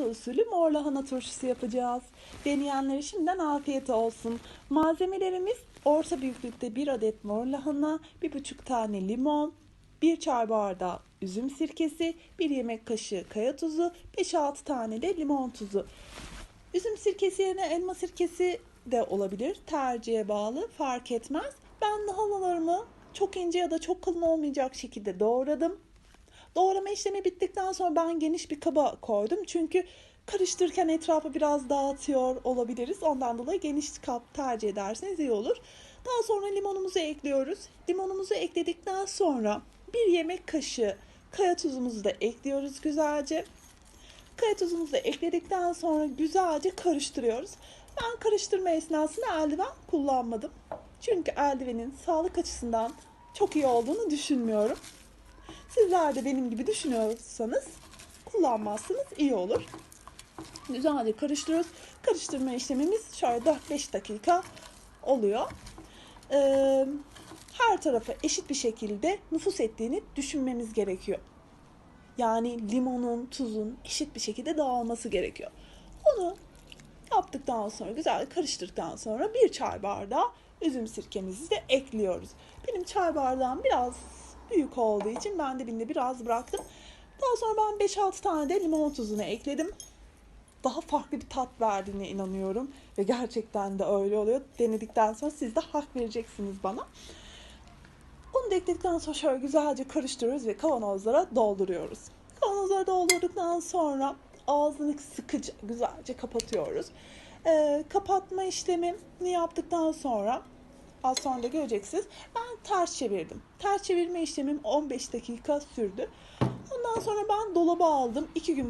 Galata usulü mor lahana turşusu yapacağız. Deneyenlere şimdiden afiyet olsun. Malzemelerimiz orta büyüklükte 1 adet mor lahana, 1,5 tane limon, 1 çay bardağı üzüm sirkesi, 1 yemek kaşığı kaya tuzu, 5-6 tane de limon tuzu. Üzüm sirkesi yerine elma sirkesi de olabilir. Tercihe bağlı fark etmez. Ben lahanalarımı çok ince ya da çok kalın olmayacak şekilde doğradım. Doğrama işlemi bittikten sonra ben geniş bir kaba koydum. Çünkü karıştırırken etrafı biraz dağıtıyor olabiliriz. Ondan dolayı geniş kap tercih ederseniz iyi olur. Daha sonra limonumuzu ekliyoruz. Limonumuzu ekledikten sonra bir yemek kaşığı kaya tuzumuzu da ekliyoruz güzelce. Kaya tuzumuzu da ekledikten sonra güzelce karıştırıyoruz. Ben karıştırma esnasında eldiven kullanmadım. Çünkü eldivenin sağlık açısından çok iyi olduğunu düşünmüyorum. Sizler de benim gibi düşünüyorsanız kullanmazsınız iyi olur. Güzelce karıştırıyoruz. Karıştırma işlemimiz şöyle 4-5 dakika oluyor. Ee, her tarafa eşit bir şekilde nüfus ettiğini düşünmemiz gerekiyor. Yani limonun, tuzun eşit bir şekilde dağılması gerekiyor. Onu yaptıktan sonra, güzel karıştırdıktan sonra bir çay bardağı üzüm sirkemizi de ekliyoruz. Benim çay bardağım biraz büyük olduğu için ben dibinde biraz bıraktım. Daha sonra ben 5-6 tane de limon tuzunu ekledim. Daha farklı bir tat verdiğine inanıyorum. Ve gerçekten de öyle oluyor. Denedikten sonra siz de hak vereceksiniz bana. Onu da ekledikten sonra şöyle güzelce karıştırıyoruz ve kavanozlara dolduruyoruz. Kavanozlara doldurduktan sonra ağzını sıkıca güzelce kapatıyoruz. Ee, kapatma işlemini yaptıktan sonra az sonra da göreceksiniz. Ben ters çevirdim. Ters çevirme işlemim 15 dakika sürdü. Ondan sonra ben dolaba aldım. 2 gün